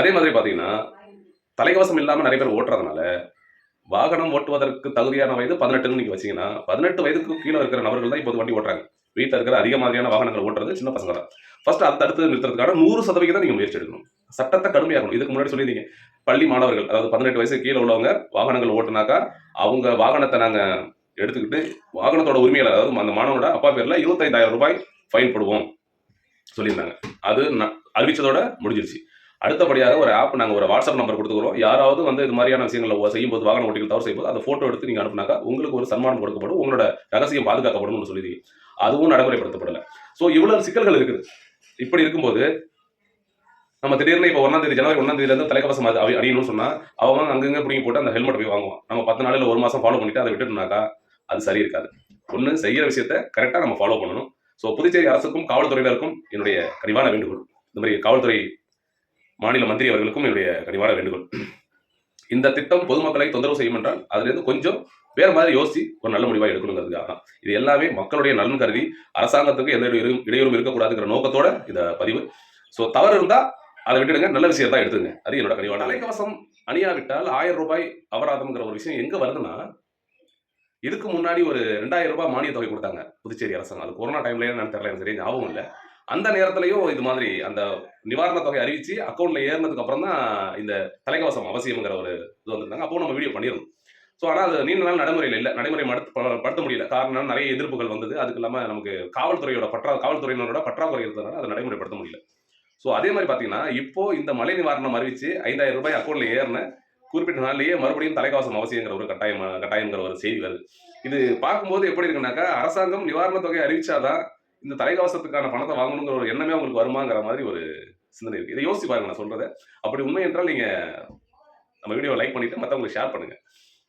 அதே மாதிரி பார்த்தீங்கன்னா தலைக்கவசம் இல்லாமல் நிறைய பேர் ஓட்டுறதுனால வாகனம் ஓட்டுவதற்கு தகுதியான வயது பதினெட்டுன்னு நீங்கள் வச்சிங்கன்னா பதினெட்டு வயதுக்கு கீழே இருக்கிற நபர்கள் தான் இப்போது வண்டி ஓட்டுறாங்க. வீட்டில் இருக்கிற அதிக மாதிரியான வாகனங்கள் ஓட்டுறது சின்ன பசங்க தான். ஃபர்ஸ்ட் அதை தடுத்து நிறுத்துறதுக்கான நூறு சதவீதம் நீங்கள் முயற்சி எடுக்கணும். சட்டத்தை கடுமையாகணும் இதுக்கு முன்னாடி சொல்லியிருந்தீங்க பள்ளி மாணவர்கள் அதாவது பதினெட்டு வயசு கீழே உள்ளவங்க வாகனங்கள் ஓட்டுனாக்கா அவங்க வாகனத்தை நாங்கள் எடுத்துக்கிட்டு வாகனத்தோட உரிமையாளர் அதாவது அந்த மாணவனோட அப்பா பேரில் இருபத்தைந்தாயிரம் ரூபாய் ஃபைன் போடுவோம் சொல்லியிருந்தாங்க. அது ந- அறிவிச்சதோட முடிஞ்சிருச்சு. அடுத்தபடியாக ஒரு ஆப் நாங்கள் ஒரு வாட்ஸ்அப் நம்பர் கொடுத்துக்கிறோம். யாராவது வந்து இது மாதிரியான விஷயங்கள செய்யும் போது வாகன ஓட்டிகள் தவறு செய்யும்போது அந்த ஃபோட்டோ எடுத்து நீங்கள் அனுப்புனாக்கா உங்களுக்கு ஒரு சன்மானம் கொடுக்கப்படும். உங்களோட ரகசியம் பாதுகாக்கப்படும்னு சொல்லி அதுவும் நடைமுறைப்படுத்தப்படலை. ஸோ இவ்வளவு சிக்கல்கள் இருக்குது. இப்படி இருக்கும்போது நம்ம திடீர்னு இப்போ ஒன்றாம் தேதி ஜனவரி ஒன்றாம் தேதியிலேருந்து தலைக்கவசம் அது அடியணும்னு சொன்னால் அவன் அங்கங்கே பிடிங்கி போட்டு அந்த ஹெல்மெட் போய் வாங்குவான். நம்ம பத்து நாளில் ஒரு மாதம் ஃபாலோ பண்ணிட்டு அதை விட்டுட்டோம்னாக்கா அது சரி இருக்காது. ஒன்று செய்கிற விஷயத்த கரெக்டாக நம்ம ஃபாலோ பண்ணணும். ஸோ புதுச்சேரி அரசுக்கும் காவல்துறையினருக்கும் என்னுடைய கனிவான வேண்டுகோள். இந்த மாதிரி காவல்துறை மாநில மந்திரி அவர்களுக்கும் என்னுடைய கனிவான வேண்டுகோள். இந்த திட்டம் பொதுமக்களை தொந்தரவு செய்யும் என்றால் அதுலேருந்து கொஞ்சம் வேற மாதிரி யோசிச்சு ஒரு நல்ல முடிவாக எடுக்கணுங்கிறதுக்காக. தான். இது எல்லாமே மக்களுடைய நலன் கருதி அரசாங்கத்துக்கு எந்த இடையூறும் இடையூறும் இருக்கக்கூடாதுங்கிற நோக்கத்தோட இந்த பதிவு. ஸோ தவறு இருந்தால் அதை விட்டுடுங்க நல்ல விஷயம் தான் எடுத்துங்க அது என்னோட கனிவான தலைக்கவசம் அணியாவிட்டால் ஆயிரம் ரூபாய் அபராதம்ங்கிற ஒரு விஷயம் எங்கே வருதுன்னா இதுக்கு முன்னாடி ஒரு ரெண்டாயிரம் ரூபாய் மானிய தொகை கொடுத்தாங்க புதுச்சேரி அரசாங்கம். அது கொரோனா டைம்ல என்னன்னு தெரியல எனக்கு சரியா ஞாபகம் இல்லை. அந்த நேரத்திலையும் இது மாதிரி அந்த நிவாரண தொகை அறிவிச்சு அக்கௌண்ட்ல ஏறினதுக்கு அப்புறம் தான் இந்த தலைக்கவசம் அவசியம்ங்கிற ஒரு இது வந்திருந்தாங்க. அப்போ நம்ம வீடியோ பண்ணியிருந்தோம் ஸோ ஆனால் அது நீண்ட நாள் நடைமுறையில் இல்லை. நடைமுறை படுத்த முடியல. காரணம் நிறைய எதிர்ப்புகள் வந்தது. அதுக்கு இல்லாமல் நமக்கு காவல்துறையோட பற்றா காவல்துறையினரோட பற்றாக்குறை இருந்ததுனால அதை நடைமுறைப்படுத்த முடியல. ஸோ அதே மாதிரி பார்த்தீங்கன்னா இப்போ இந்த மழை நிவாரணம் அறிவிச்சு ஐந்தாயிரம் ரூபாய் அக்கௌண்ட்ல ஏறின குறிப்பிட்ட நாள்லயே மறுபடியும் தலைக்கவசம் அவசியங்கிற ஒரு கட்டாயம் கட்டாயங்கிற ஒரு செய்தி வருது. இது பார்க்கும்போது எப்படி இருக்குனாக்கா அரசாங்கம் நிவாரண தொகை அறிவிச்சாதான் இந்த தலைக்கவசத்துக்கான பணத்தை வாங்கணுங்கிற ஒரு எண்ணமே உங்களுக்கு வருமாங்கிற மாதிரி ஒரு சிந்தனை இருக்கு. இதை யோசிச்சு பாருங்க நான் சொல்றதை. அப்படி உண்மை என்றால் நீங்க நம்ம வீடியோ லைக் பண்ணிட்டு மற்றவங்களுக்கு ஷேர் பண்ணுங்க.